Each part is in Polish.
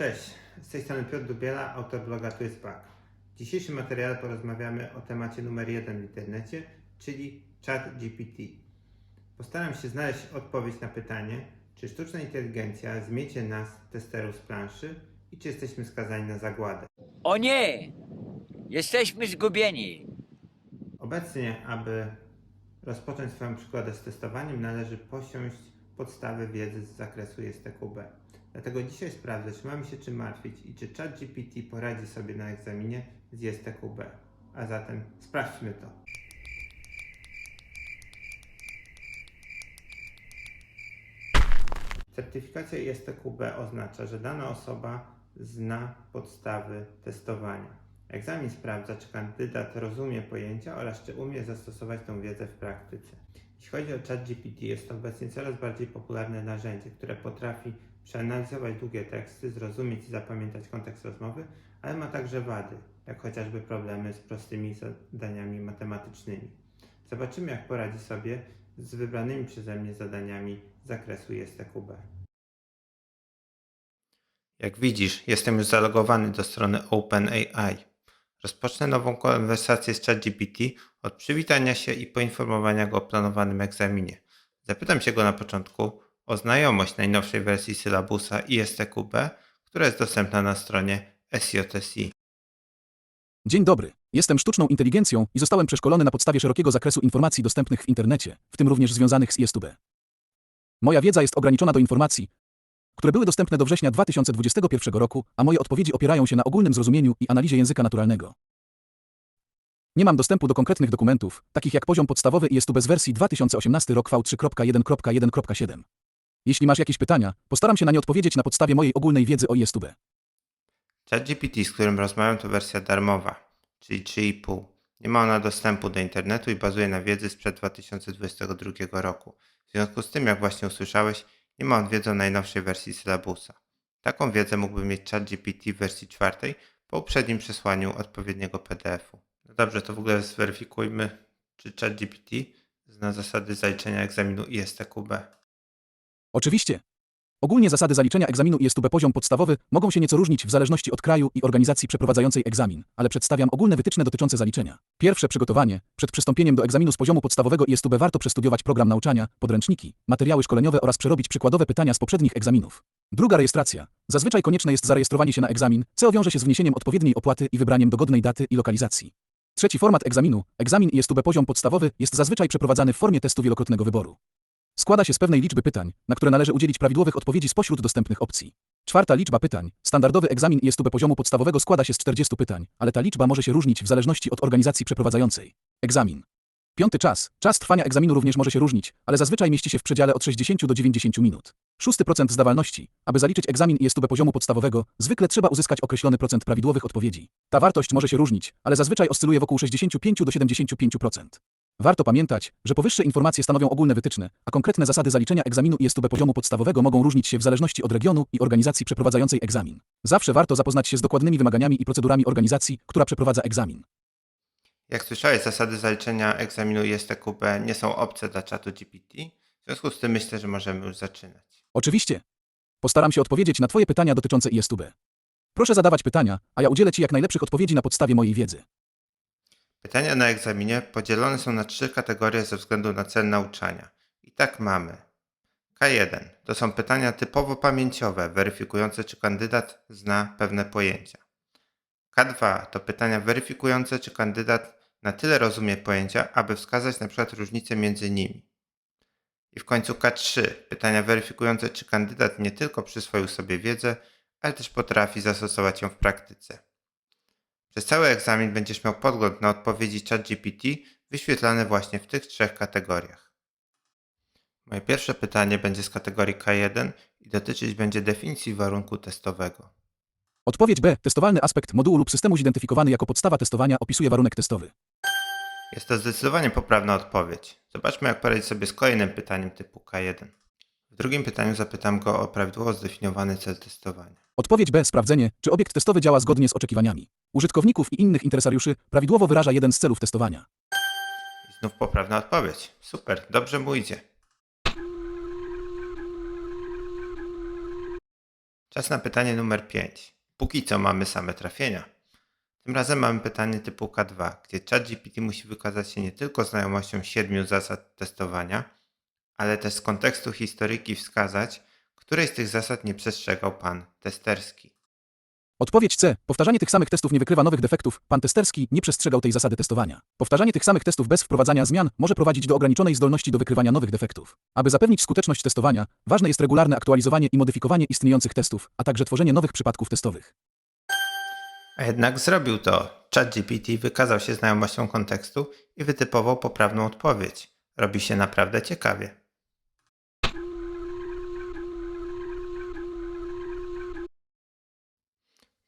Cześć, z tej strony Piotr Dubiela, autor bloga Tu jest Bug. W dzisiejszym materiale porozmawiamy o temacie numer jeden w internecie, czyli chat GPT. Postaram się znaleźć odpowiedź na pytanie, czy sztuczna inteligencja zmiecie nas, testerów z planszy i czy jesteśmy skazani na zagładę. O nie! Jesteśmy zgubieni. Obecnie, aby rozpocząć swoją przygodę z testowaniem, należy posiąść podstawy wiedzy z zakresu STQB. Dlatego dzisiaj sprawdzę, czy mamy się czym martwić i czy ChatGPT poradzi sobie na egzaminie z STQB. A zatem sprawdźmy to. Certyfikacja ISTQB oznacza, że dana osoba zna podstawy testowania. Egzamin sprawdza, czy kandydat rozumie pojęcia oraz czy umie zastosować tę wiedzę w praktyce. Jeśli chodzi o ChatGPT, jest to obecnie coraz bardziej popularne narzędzie, które potrafi przeanalizować długie teksty, zrozumieć i zapamiętać kontekst rozmowy, ale ma także wady, jak chociażby problemy z prostymi zadaniami matematycznymi. Zobaczymy, jak poradzi sobie z wybranymi przeze mnie zadaniami z zakresu ISTQB. Jak widzisz, jestem już zalogowany do strony OpenAI. Rozpocznę nową konwersację z ChatGPT od przywitania się i poinformowania go o planowanym egzaminie. Zapytam się go na początku o znajomość najnowszej wersji sylabusa ISTQB, która jest dostępna na stronie SJSI. Dzień dobry. Jestem sztuczną inteligencją i zostałem przeszkolony na podstawie szerokiego zakresu informacji dostępnych w internecie, w tym również związanych z ISTB. Moja wiedza jest ograniczona do informacji, które były dostępne do września 2021 roku, a moje odpowiedzi opierają się na ogólnym zrozumieniu i analizie języka naturalnego. Nie mam dostępu do konkretnych dokumentów, takich jak poziom podstawowy ISTB z wersji 2018 rok V3.1.1.7. Jeśli masz jakieś pytania, postaram się na nie odpowiedzieć na podstawie mojej ogólnej wiedzy o ISTB. ChatGPT, z którym rozmawiam, to wersja darmowa, czyli 3,5. Nie ma ona dostępu do internetu i bazuje na wiedzy sprzed 2022 roku. W związku z tym, jak właśnie usłyszałeś, nie ma on wiedzy o najnowszej wersji sylabusa. Taką wiedzę mógłby mieć ChatGPT w wersji czwartej po uprzednim przesłaniu odpowiedniego PDF-u. No dobrze, to w ogóle zweryfikujmy, czy ChatGPT zna zasady zaliczenia egzaminu ISTQB. Oczywiście. Ogólnie zasady zaliczenia egzaminu ISTB poziom podstawowy mogą się nieco różnić w zależności od kraju i organizacji przeprowadzającej egzamin, ale przedstawiam ogólne wytyczne dotyczące zaliczenia. Pierwsze przygotowanie. Przed przystąpieniem do egzaminu z poziomu podstawowego ISTB warto przestudiować program nauczania, podręczniki, materiały szkoleniowe oraz przerobić przykładowe pytania z poprzednich egzaminów. Druga rejestracja. Zazwyczaj konieczne jest zarejestrowanie się na egzamin, co wiąże się z wniesieniem odpowiedniej opłaty i wybraniem dogodnej daty i lokalizacji. Trzeci format egzaminu. Egzamin ISTB poziom podstawowy jest zazwyczaj przeprowadzany w formie testu wielokrotnego wyboru. Składa się z pewnej liczby pytań, na które należy udzielić prawidłowych odpowiedzi spośród dostępnych opcji. Czwarta liczba pytań. Standardowy egzamin ISTB poziomu podstawowego składa się z 40 pytań, ale ta liczba może się różnić w zależności od organizacji przeprowadzającej. Egzamin. Piąty czas. Czas trwania egzaminu również może się różnić, ale zazwyczaj mieści się w przedziale od 60 do 90 minut. Szósty procent zdawalności. Aby zaliczyć egzamin ISTB poziomu podstawowego, zwykle trzeba uzyskać określony procent prawidłowych odpowiedzi. Ta wartość może się różnić, ale zazwyczaj oscyluje wokół 65 do 75%. Warto pamiętać, że powyższe informacje stanowią ogólne wytyczne, a konkretne zasady zaliczenia egzaminu ISTB poziomu podstawowego mogą różnić się w zależności od regionu i organizacji przeprowadzającej egzamin. Zawsze warto zapoznać się z dokładnymi wymaganiami i procedurami organizacji, która przeprowadza egzamin. Jak słyszałeś, zasady zaliczenia egzaminu ISTQB nie są obce dla czatu GPT, w związku z tym myślę, że możemy już zaczynać. Oczywiście. Postaram się odpowiedzieć na Twoje pytania dotyczące ISTB. Proszę zadawać pytania, a ja udzielę Ci jak najlepszych odpowiedzi na podstawie mojej wiedzy. Pytania na egzaminie podzielone są na trzy kategorie ze względu na cel nauczania. I tak mamy. K1 to są pytania typowo pamięciowe, weryfikujące, czy kandydat zna pewne pojęcia. K2 to pytania weryfikujące, czy kandydat na tyle rozumie pojęcia, aby wskazać przykład różnice między nimi. I w końcu K3 pytania weryfikujące, czy kandydat nie tylko przyswoił sobie wiedzę, ale też potrafi zastosować ją w praktyce. Przez cały egzamin będziesz miał podgląd na odpowiedzi ChatGPT wyświetlane właśnie w tych trzech kategoriach. Moje pierwsze pytanie będzie z kategorii K1 i dotyczyć będzie definicji warunku testowego. Odpowiedź B. Testowalny aspekt modułu lub systemu zidentyfikowany jako podstawa testowania opisuje warunek testowy. Jest to zdecydowanie poprawna odpowiedź. Zobaczmy, jak poradzić sobie z kolejnym pytaniem typu K1. W drugim pytaniu zapytam go o prawidłowo zdefiniowany cel testowania. Odpowiedź B. Sprawdzenie, czy obiekt testowy działa zgodnie z oczekiwaniami. Użytkowników i innych interesariuszy prawidłowo wyraża jeden z celów testowania. I znów poprawna odpowiedź. Super, dobrze mu idzie. Czas na pytanie numer 5. Póki co mamy same trafienia. Tym razem mamy pytanie typu K2, gdzie ChatGPT musi wykazać się nie tylko znajomością siedmiu zasad testowania, ale też z kontekstu historyki wskazać, której z tych zasad nie przestrzegał pan testerski. Odpowiedź C. Powtarzanie tych samych testów nie wykrywa nowych defektów. Pan testerski nie przestrzegał tej zasady testowania. Powtarzanie tych samych testów bez wprowadzania zmian może prowadzić do ograniczonej zdolności do wykrywania nowych defektów. Aby zapewnić skuteczność testowania, ważne jest regularne aktualizowanie i modyfikowanie istniejących testów, a także tworzenie nowych przypadków testowych. A jednak zrobił to. ChatGPT wykazał się znajomością kontekstu i wytypował poprawną odpowiedź. Robi się naprawdę ciekawie.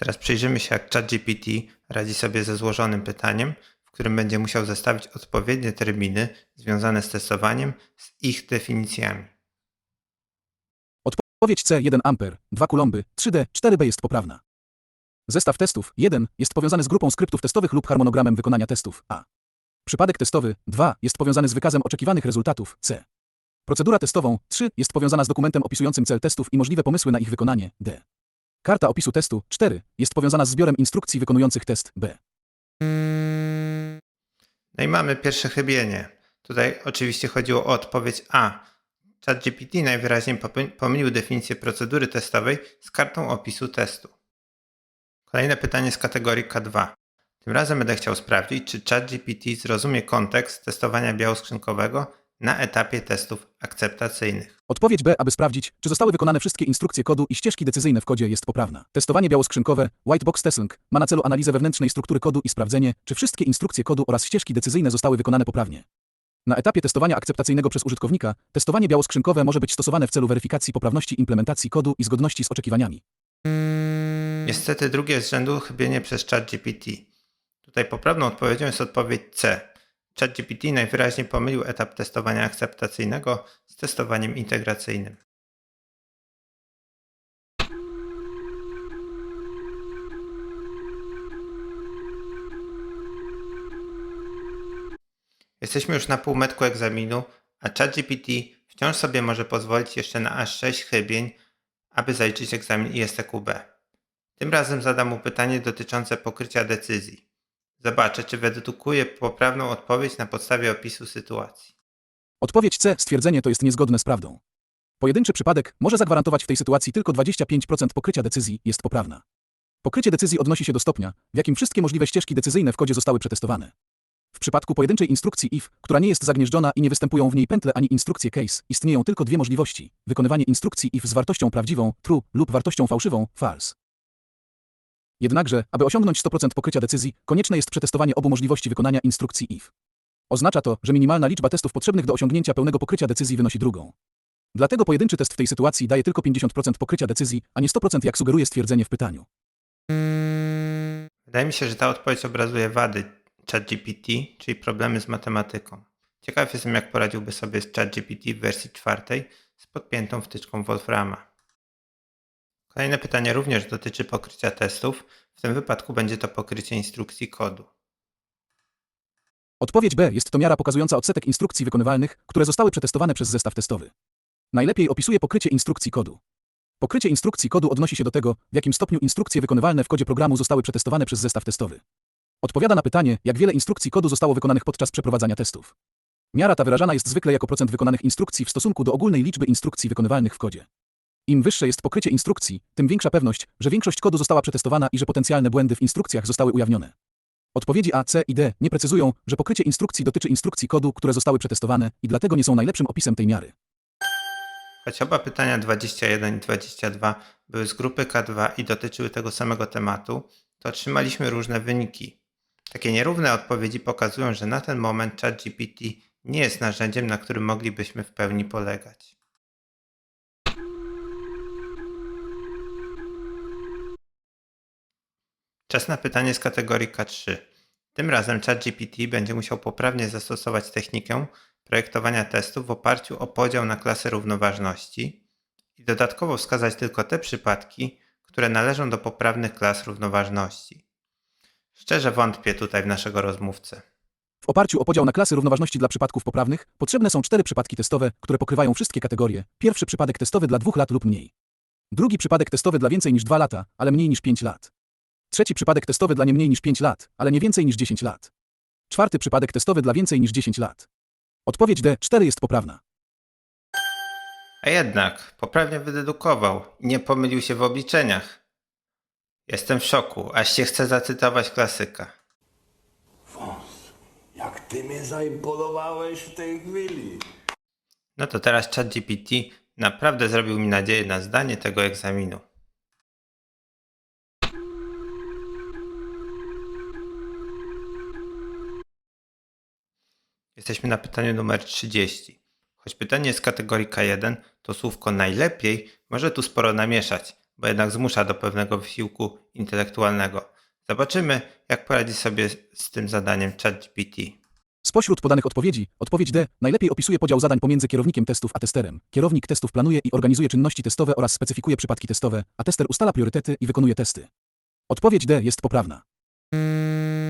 Teraz przyjrzymy się, jak ChatGPT radzi sobie ze złożonym pytaniem, w którym będzie musiał zestawić odpowiednie terminy związane z testowaniem z ich definicjami. Odpowiedź C 1 amper, 2 kulomby, 3D, 4B jest poprawna. Zestaw testów 1 jest powiązany z grupą skryptów testowych lub harmonogramem wykonania testów A. Przypadek testowy 2 jest powiązany z wykazem oczekiwanych rezultatów C. Procedura testową 3 jest powiązana z dokumentem opisującym cel testów i możliwe pomysły na ich wykonanie D. Karta opisu testu 4 jest powiązana z zbiorem instrukcji wykonujących test B. No i mamy pierwsze chybienie. Tutaj oczywiście chodziło o odpowiedź A. ChatGPT najwyraźniej pomylił definicję procedury testowej z kartą opisu testu. Kolejne pytanie z kategorii K2. Tym razem będę chciał sprawdzić, czy ChatGPT zrozumie kontekst testowania białoskrzynkowego na etapie testów akceptacyjnych. Odpowiedź B, aby sprawdzić, czy zostały wykonane wszystkie instrukcje kodu i ścieżki decyzyjne w kodzie jest poprawna. Testowanie białoskrzynkowe, white box testing, ma na celu analizę wewnętrznej struktury kodu i sprawdzenie, czy wszystkie instrukcje kodu oraz ścieżki decyzyjne zostały wykonane poprawnie. Na etapie testowania akceptacyjnego przez użytkownika, testowanie białoskrzynkowe może być stosowane w celu weryfikacji poprawności implementacji kodu i zgodności z oczekiwaniami. Niestety drugie z rzędu chybienie przez ChatGPT. Tutaj poprawną odpowiedzią jest odpowiedź C. ChatGPT najwyraźniej pomylił etap testowania akceptacyjnego z testowaniem integracyjnym. Jesteśmy już na półmetku egzaminu, a ChatGPT wciąż sobie może pozwolić jeszcze na aż 6 chybień, aby zaliczyć egzamin ISTQB. Tym razem zadam mu pytanie dotyczące pokrycia decyzji. Zobaczę, czy wydedukuje poprawną odpowiedź na podstawie opisu sytuacji. Odpowiedź C, stwierdzenie to jest niezgodne z prawdą. Pojedynczy przypadek może zagwarantować w tej sytuacji tylko 25% pokrycia decyzji jest poprawna. Pokrycie decyzji odnosi się do stopnia, w jakim wszystkie możliwe ścieżki decyzyjne w kodzie zostały przetestowane. W przypadku pojedynczej instrukcji if, która nie jest zagnieżdżona i nie występują w niej pętle ani instrukcje case, istnieją tylko dwie możliwości: wykonywanie instrukcji if z wartością prawdziwą true lub wartością fałszywą false. Jednakże, aby osiągnąć 100% pokrycia decyzji, konieczne jest przetestowanie obu możliwości wykonania instrukcji if. Oznacza to, że minimalna liczba testów potrzebnych do osiągnięcia pełnego pokrycia decyzji wynosi drugą. Dlatego pojedynczy test w tej sytuacji daje tylko 50% pokrycia decyzji, a nie 100% jak sugeruje stwierdzenie w pytaniu. Wydaje mi się, że ta odpowiedź obrazuje wady ChatGPT, czyli problemy z matematyką. Ciekaw jestem, jak poradziłby sobie z ChatGPT w wersji czwartej z podpiętą wtyczką Wolframa. Kolejne pytanie również dotyczy pokrycia testów. W tym wypadku będzie to pokrycie instrukcji kodu. Odpowiedź B jest to miara pokazująca odsetek instrukcji wykonywalnych, które zostały przetestowane przez zestaw testowy. Najlepiej opisuje pokrycie instrukcji kodu. Pokrycie instrukcji kodu odnosi się do tego, w jakim stopniu instrukcje wykonywalne w kodzie programu zostały przetestowane przez zestaw testowy. Odpowiada na pytanie, jak wiele instrukcji kodu zostało wykonanych podczas przeprowadzania testów. Miara ta wyrażana jest zwykle jako procent wykonanych instrukcji w stosunku do ogólnej liczby instrukcji wykonywalnych w kodzie. Im wyższe jest pokrycie instrukcji, tym większa pewność, że większość kodu została przetestowana i że potencjalne błędy w instrukcjach zostały ujawnione. Odpowiedzi A, C i D nie precyzują, że pokrycie instrukcji dotyczy instrukcji kodu, które zostały przetestowane i dlatego nie są najlepszym opisem tej miary. Choć oba pytania 21 i 22 były z grupy K2 i dotyczyły tego samego tematu, to otrzymaliśmy różne wyniki. Takie nierówne odpowiedzi pokazują, że na ten moment ChatGPT nie jest narzędziem, na którym moglibyśmy w pełni polegać. Czas na pytanie z kategorii K3. Tym razem ChatGPT będzie musiał poprawnie zastosować technikę projektowania testów w oparciu o podział na klasy równoważności i dodatkowo wskazać tylko te przypadki, które należą do poprawnych klas równoważności. Szczerze wątpię tutaj w naszego rozmówcę. W oparciu o podział na klasy równoważności dla przypadków poprawnych, potrzebne są cztery przypadki testowe, które pokrywają wszystkie kategorie. Pierwszy przypadek testowy dla dwóch lat lub mniej. Drugi przypadek testowy dla więcej niż 2 lata, ale mniej niż 5 lat. Trzeci przypadek testowy dla nie mniej niż 5 lat, ale nie więcej niż 10 lat. Czwarty przypadek testowy dla więcej niż 10 lat. Odpowiedź D4 jest poprawna. A jednak poprawnie wydedukował i nie pomylił się w obliczeniach. Jestem w szoku, aż się chce zacytować klasyka. Wąs, jak ty mnie zaimponowałeś w tej chwili. No to teraz ChatGPT naprawdę zrobił mi nadzieję na zdanie tego egzaminu. Jesteśmy na pytaniu numer 30. Choć pytanie jest z kategorii K1, to słówko najlepiej może tu sporo namieszać, bo jednak zmusza do pewnego wysiłku intelektualnego. Zobaczymy, jak poradzi sobie z tym zadaniem ChatGPT. Spośród podanych odpowiedzi, odpowiedź D najlepiej opisuje podział zadań pomiędzy kierownikiem testów a testerem. Kierownik testów planuje i organizuje czynności testowe oraz specyfikuje przypadki testowe, a tester ustala priorytety i wykonuje testy. Odpowiedź D jest poprawna.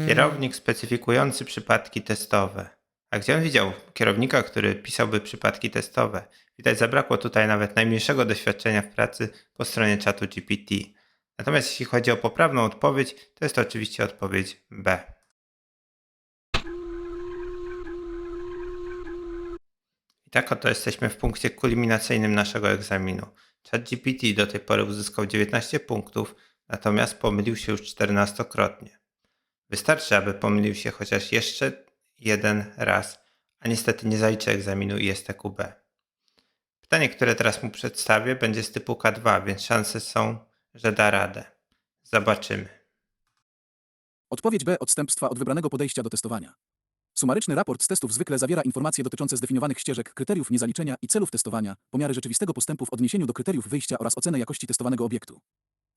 Kierownik specyfikujący przypadki testowe. A gdzie on widział kierownika, który pisałby przypadki testowe? Widać, zabrakło tutaj nawet najmniejszego doświadczenia w pracy po stronie czatu GPT. Natomiast jeśli chodzi o poprawną odpowiedź, to jest to oczywiście odpowiedź B. I tak oto jesteśmy w punkcie kulminacyjnym naszego egzaminu. ChatGPT do tej pory uzyskał 19 punktów, natomiast pomylił się już 14-krotnie. Wystarczy, aby pomylił się chociaż jeszcze jeden raz, a niestety nie zaliczy egzaminu ISTQB. Pytanie, które teraz mu przedstawię, będzie z typu K2, więc szanse są, że da radę. Zobaczymy. Odpowiedź B odstępstwa od wybranego podejścia do testowania. Sumaryczny raport z testów zwykle zawiera informacje dotyczące zdefiniowanych ścieżek, kryteriów niezaliczenia i celów testowania, pomiary rzeczywistego postępu w odniesieniu do kryteriów wyjścia oraz ocenę jakości testowanego obiektu.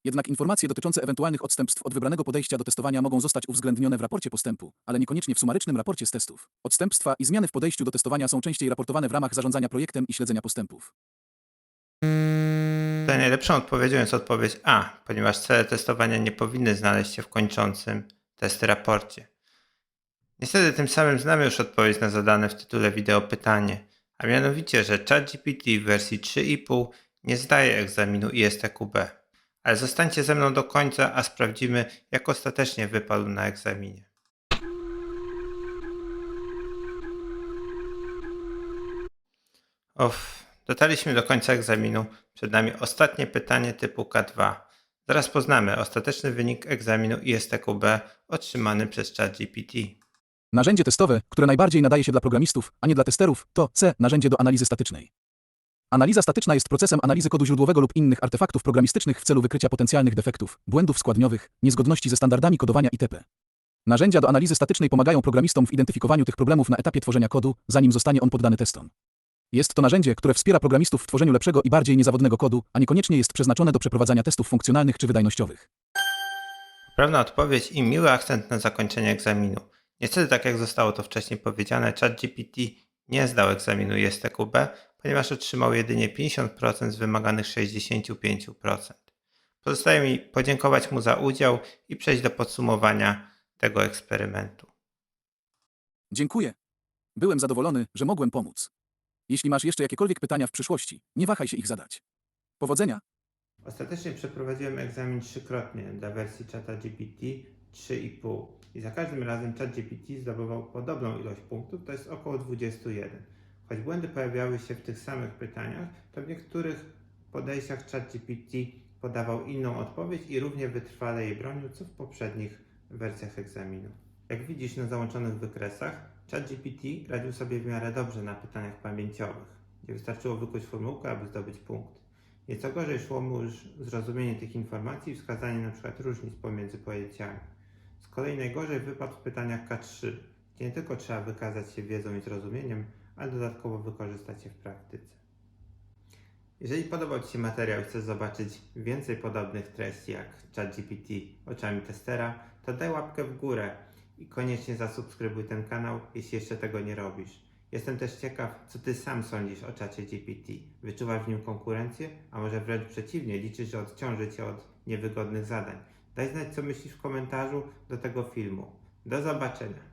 Jednak informacje dotyczące ewentualnych odstępstw od wybranego podejścia do testowania mogą zostać uwzględnione w raporcie postępu, ale niekoniecznie w sumarycznym raporcie z testów. Odstępstwa i zmiany w podejściu do testowania są częściej raportowane w ramach zarządzania projektem i śledzenia postępów. Tutaj najlepszą odpowiedzią jest odpowiedź A, ponieważ cele testowania nie powinny znaleźć się w kończącym testy raporcie. Niestety tym samym znamy już odpowiedź na zadane w tytule wideo pytanie, a mianowicie, że ChatGPT w wersji 3.5 nie zdaje egzaminu ISTQB. Ale zostańcie ze mną do końca, a sprawdzimy, jak ostatecznie wypadł na egzaminie. Uff, dotarliśmy do końca egzaminu. Przed nami ostatnie pytanie typu K2. Zaraz poznamy ostateczny wynik egzaminu ISTQB otrzymany przez ChatGPT. Narzędzie testowe, które najbardziej nadaje się dla programistów, a nie dla testerów, to C. Narzędzie do analizy statycznej. Analiza statyczna jest procesem analizy kodu źródłowego lub innych artefaktów programistycznych w celu wykrycia potencjalnych defektów, błędów składniowych, niezgodności ze standardami kodowania itp. Narzędzia do analizy statycznej pomagają programistom w identyfikowaniu tych problemów na etapie tworzenia kodu, zanim zostanie on poddany testom. Jest to narzędzie, które wspiera programistów w tworzeniu lepszego i bardziej niezawodnego kodu, a niekoniecznie jest przeznaczone do przeprowadzania testów funkcjonalnych czy wydajnościowych. Poprawna odpowiedź i miły akcent na zakończenie egzaminu. Niestety, tak jak zostało to wcześniej powiedziane, ChatGPT nie zdał egzaminu ISTQB, ponieważ otrzymał jedynie 50% z wymaganych 65%. Pozostaje mi podziękować mu za udział i przejść do podsumowania tego eksperymentu. Dziękuję. Byłem zadowolony, że mogłem pomóc. Jeśli masz jeszcze jakiekolwiek pytania w przyszłości, nie wahaj się ich zadać. Powodzenia! Ostatecznie przeprowadziłem egzamin trzykrotnie dla wersji czata GPT 3,5 i za każdym razem czat GPT zdobywał podobną ilość punktów, to jest około 21. Choć błędy pojawiały się w tych samych pytaniach, to w niektórych podejściach czat GPT podawał inną odpowiedź i równie wytrwale jej bronił, co w poprzednich wersjach egzaminu. Jak widzisz na załączonych wykresach, ChatGPT radził sobie w miarę dobrze na pytaniach pamięciowych, gdzie wystarczyło wykuć formułkę, aby zdobyć punkt. Nieco gorzej szło mu już zrozumienie tych informacji i wskazanie np. różnic pomiędzy pojęciami. Z kolei najgorzej wypadł w pytaniach K3, gdzie nie tylko trzeba wykazać się wiedzą i zrozumieniem, ale dodatkowo wykorzystać je w praktyce. Jeżeli podobał Ci się materiał i chcesz zobaczyć więcej podobnych treści jak ChatGPT oczami testera, to daj łapkę w górę i koniecznie zasubskrybuj ten kanał, jeśli jeszcze tego nie robisz. Jestem też ciekaw, co Ty sam sądzisz o czacie GPT. Wyczuwasz w nim konkurencję, a może wręcz przeciwnie, liczysz, że odciąży Cię od niewygodnych zadań. Daj znać, co myślisz w komentarzu do tego filmu. Do zobaczenia.